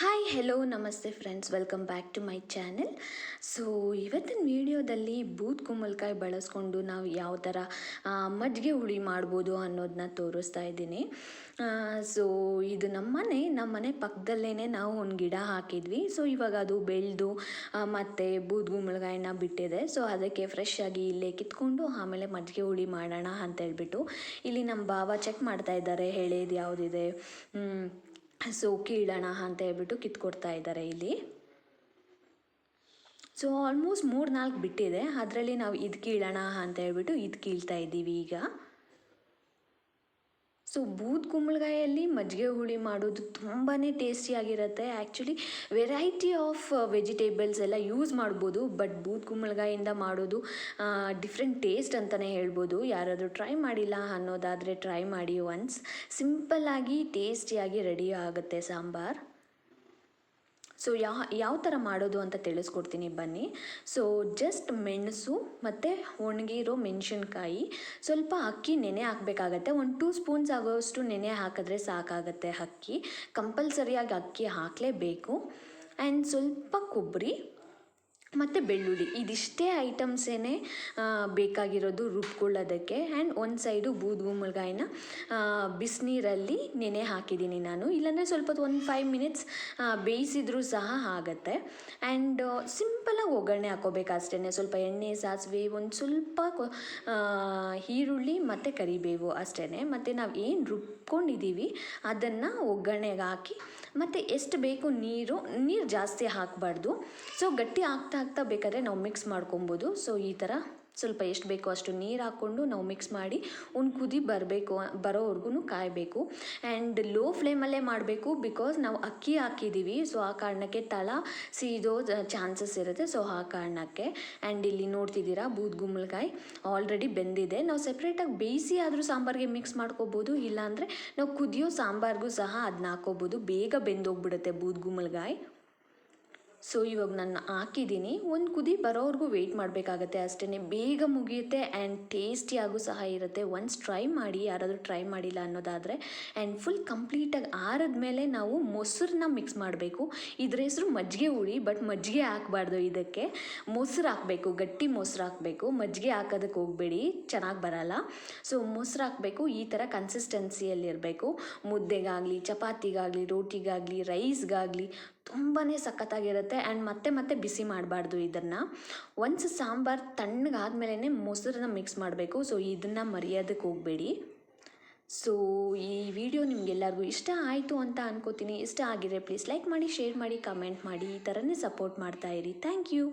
Hi hello ನಮಸ್ತೆ friends welcome back to my channel so ಇವತ್ತಿನ ವಿಡಿಯೋದಲ್ಲಿ ಬೂತ್ ಕುಂಬಳಕಾಯಿ ಬಳಸ್ಕೊಂಡು ನಾವು ಯಾವ ಥರ ಮಜ್ಜಿಗೆ ಹುಳಿ ಮಾಡ್ಬೋದು ಅನ್ನೋದನ್ನ ತೋರಿಸ್ತಾ ಇದ್ದೀನಿ. ಸೊ ಇದು ನಮ್ಮನೆ ನಮ್ಮನೆ ಪಕ್ಕದಲ್ಲೇ ನಾವು ಒಂದು ಗಿಡ ಹಾಕಿದ್ವಿ. ಸೊ ಇವಾಗ ಅದು ಬೆಳೆದು ಮತ್ತು ಬೂತ್ ಕುಂಬಳಕಾಯಿನ ಬಿಟ್ಟಿದೆ. ಸೊ ಅದಕ್ಕೆ ಫ್ರೆಶ್ ಆಗಿ ಇಲ್ಲೇ ಕಿತ್ಕೊಂಡು ಆಮೇಲೆ ಮಜ್ಜಿಗೆ ಹುಳಿ ಮಾಡೋಣ ಅಂತ ಹೇಳ್ಬಿಟ್ಟು ಇಲ್ಲಿ ನಮ್ಮ ಭಾವ ಚೆಕ್ ಮಾಡ್ತಾ ಇದ್ದಾರೆ ಹೇಳೇದು ಯಾವುದಿದೆ ಸೊ ಕೀಳೋಣ ಅಂತ ಹೇಳ್ಬಿಟ್ಟು ಕಿತ್ಕೊಡ್ತಾ ಇದ್ದಾರೆ ಇಲ್ಲಿ. ಸೊ ಆಲ್ಮೋಸ್ಟ್ ಮೂರು ನಾಲ್ಕು ಬಿಟ್ಟಿದೆ. ಅದರಲ್ಲಿ ನಾವು ಇದು ಕೀಳೋಣ ಅಂತ ಹೇಳ್ಬಿಟ್ಟು ಇದು ಕೀಳ್ತಾ ಇದ್ದೀವಿ ಈಗ. ಸೊ ಬೂದ್ ಕುಂಬಳಕಾಯಲ್ಲಿ ಮಜ್ಜಿಗೆ ಹುಳಿ ಮಾಡೋದು ತುಂಬಾ ಟೇಸ್ಟಿಯಾಗಿರುತ್ತೆ ಆ್ಯಕ್ಚುಲಿ ವೆರೈಟಿ ಆಫ್ ವೆಜಿಟೇಬಲ್ಸ್ ಎಲ್ಲ ಯೂಸ್ ಮಾಡ್ಬೋದು. ಬಟ್ ಬೂದ್ ಕುಂಬಳಕಾಯಿಂದ ಮಾಡೋದು ಡಿಫ್ರೆಂಟ್ ಟೇಸ್ಟ್ ಅಂತಲೇ ಹೇಳ್ಬೋದು. ಯಾರಾದರೂ ಟ್ರೈ ಮಾಡಿಲ್ಲ ಅನ್ನೋದಾದರೆ ಟ್ರೈ ಮಾಡಿ ಒನ್ಸ್ ಸಿಂಪಲ್ಲಾಗಿ ಟೇಸ್ಟಿಯಾಗಿ ರೆಡಿ ಆಗುತ್ತೆ ಸಾಂಬಾರ್. ಸೊ ಯಾವ ಯಾವ ಥರ ಮಾಡೋದು ಅಂತ ತಿಳಿಸ್ಕೊಡ್ತೀನಿ ಬನ್ನಿ. ಸೊ ಜಸ್ಟ್ ಮೆಣಸು ಮತ್ತು ಒಣಗಿರೋ ಮೆಣಸಿನ್ಕಾಯಿ, ಸ್ವಲ್ಪ ಅಕ್ಕಿ ನೆನೆ ಹಾಕಬೇಕಾಗತ್ತೆ. ಒಂದು ಟೂ ಸ್ಪೂನ್ಸ್ ಆಗೋಷ್ಟು ನೆನೆ ಹಾಕಿದ್ರೆ ಸಾಕಾಗತ್ತೆ ಅಕ್ಕಿ. ಕಂಪಲ್ಸರಿಯಾಗಿ ಅಕ್ಕಿ ಹಾಕಲೇಬೇಕು. ಆ್ಯಂಡ್ ಸ್ವಲ್ಪ ಕೊಬ್ಬರಿ ಮತ್ತು ಬೆಳ್ಳುಳ್ಳಿ. ಇದಿಷ್ಟೇ ಐಟಮ್ಸೇ ಬೇಕಾಗಿರೋದು ರುಬ್ಕೊಳ್ಳೋದಕ್ಕೆ. ಆ್ಯಂಡ್ ಒಂದು ಸೈಡು ಬೂದ್ಗುಂಬಳಕಾಯಿನ ಬಿಸಿನೀರಲ್ಲಿ ನೆನೆ ಹಾಕಿದ್ದೀನಿ ನಾನು. ಇಲ್ಲಾಂದರೆ ಸ್ವಲ್ಪ ಒಂದು ಫೈವ್ ಮಿನಿಟ್ಸ್ ಬೇಯಿಸಿದ್ರೂ ಸಹ ಆಗುತ್ತೆ. ಆ್ಯಂಡ್ ಸಿಂಪಲಾಗಿ ಒಗ್ಗರಣೆ ಹಾಕೋಬೇಕು ಅಷ್ಟೇ ಸ್ವಲ್ಪ ಎಣ್ಣೆ, ಸಾಸಿವೆ, ಒಂದು ಸ್ವಲ್ಪ ಈರುಳ್ಳಿ ಮತ್ತು ಕರಿಬೇವು ಅಷ್ಟೇ ಮತ್ತು ನಾವು ಏನು ರುಬ್ಕೊಂಡಿದ್ದೀವಿ ಅದನ್ನು ಒಗ್ಗರಣೆಗೆ ಹಾಕಿ, ಮತ್ತು ಎಷ್ಟು ಬೇಕು ನೀರು ನೀರು ಜಾಸ್ತಿ ಹಾಕಬಾರ್ದು. ಸೊ ಗಟ್ಟಿ ಆಗ್ತಾ ಆಗ್ತಾ ಬೇಕಾದರೆ ನಾವು ಮಿಕ್ಸ್ ಮಾಡ್ಕೊಬೋದು. ಸೊ ಈ ಥರ ಸ್ವಲ್ಪ ಎಷ್ಟು ಬೇಕೋ ಅಷ್ಟು ನೀರು ಹಾಕ್ಕೊಂಡು ನಾವು ಮಿಕ್ಸ್ ಮಾಡಿ ಒಂದು ಕುದಿ ಬರಬೇಕು ಬರೋವರೆಗೂ ಕಾಯಬೇಕು. ಆ್ಯಂಡ್ ಲೋ ಫ್ಲೇಮಲ್ಲೇ ಮಾಡಬೇಕು ಬಿಕಾಸ್ ನಾವು ಅಕ್ಕಿ ಹಾಕಿದ್ದೀವಿ ಸೊ ಆ ಕಾರಣಕ್ಕೆ ತಳ ಸೀದೋ ಚಾನ್ಸಸ್ ಇರುತ್ತೆ. ಸೊ ಆ ಕಾರಣಕ್ಕೆ ಆ್ಯಂಡ್ ಇಲ್ಲಿ ನೋಡ್ತಿದ್ದೀರಾ ಬೂದ್ ಗುಂಬಳಕಾಯಿ ಆಲ್ರೆಡಿ ಬೆಂದಿದೆ. ನಾವು ಸೆಪ್ರೇಟಾಗಿ ಬೇಯಿಸಿ ಆದರೂ ಸಾಂಬಾರಿಗೆ ಮಿಕ್ಸ್ ಮಾಡ್ಕೋಬೋದು. ಇಲ್ಲಾಂದರೆ ನಾವು ಕುದಿಯೋ ಸಾಂಬಾರ್ಗೂ ಸಹ ಅದನ್ನ ಹಾಕೋಬೋದು ಬೇಗ ಬೆಂದೋಗ್ಬಿಡುತ್ತೆ ಬೂದ್ ಗುಂಬಳಕಾಯಿ. ಸೊ ಇವಾಗ ನಾನು ಹಾಕಿದ್ದೀನಿ. ಒಂದು ಕುದಿ ಬರೋವರೆಗೂ ವೆಯ್ಟ್ ಮಾಡಬೇಕಾಗತ್ತೆ ಅಷ್ಟೇ ಬೇಗ ಮುಗಿಯುತ್ತೆ ಆ್ಯಂಡ್ ಟೇಸ್ಟಿಯಾಗೂ ಸಹ ಇರುತ್ತೆ. ಒನ್ಸ್ ಟ್ರೈ ಮಾಡಿ, ಯಾರಾದರೂ ಟ್ರೈ ಮಾಡಿಲ್ಲ ಅನ್ನೋದಾದರೆ ಆ್ಯಂಡ್ ಫುಲ್ ಕಂಪ್ಲೀಟಾಗಿ ಆರಿದ್ಮೇಲೆ ನಾವು ಮೊಸರನ್ನ ಮಿಕ್ಸ್ ಮಾಡಬೇಕು. ಇದ್ರ ಹೆಸರು ಮಜ್ಜಿಗೆ ಹುಳಿ ಬಟ್ ಮಜ್ಜಿಗೆ ಹಾಕಬಾರ್ದು ಇದಕ್ಕೆ. ಮೊಸರು ಹಾಕಬೇಕು, ಗಟ್ಟಿ ಮೊಸರು ಹಾಕಬೇಕು. ಮಜ್ಜಿಗೆ ಹಾಕೋದಕ್ಕೆ ಹೋಗಬೇಡಿ, ಚೆನ್ನಾಗಿ ಬರಲ್ಲ. ಸೊ ಮೊಸರು ಹಾಕಬೇಕು, ಈ ಥರ ಕನ್ಸಿಸ್ಟೆನ್ಸಿಯಲ್ಲಿರಬೇಕು ಮುದ್ದೆಗಾಗಲಿ, ಚಪಾತಿಗಾಗಲಿ, ರೋಟಿಗಾಗಲಿ ರೈಸ್ಗಾಗಲಿ ತುಂಬಾ ಸಖತ್ತಾಗಿರುತ್ತೆ ಆ್ಯಂಡ್ ಮತ್ತೆ ಮತ್ತೆ ಬಿಸಿ ಮಾಡಬಾರ್ದು ಇದನ್ನು. ಒನ್ಸ್ ಸಾಂಬಾರು ತಣ್ಣಗಾದ್ಮೇಲೆ ಮೊಸರನ್ನ ಮಿಕ್ಸ್ ಮಾಡಬೇಕು ಸೊ ಇದನ್ನು ಮರೆಯೋದಕ್ಕೆ ಹೋಗಬೇಡಿ. ಸೊ ಈ ವಿಡಿಯೋ ನಿಮಗೆಲ್ಲರಿಗೂ ಇಷ್ಟ ಆಯಿತು ಅಂತ ಅನ್ಕೋತೀನಿ. ಇಷ್ಟ ಆಗಿದ್ರೆ ಪ್ಲೀಸ್ ಲೈಕ್ ಮಾಡಿ ಶೇರ್ ಮಾಡಿ ಕಮೆಂಟ್ ಮಾಡಿ, ಈ ಥರನೇ ಸಪೋರ್ಟ್ ಮಾಡ್ತಾ ಇರಿ. Thank you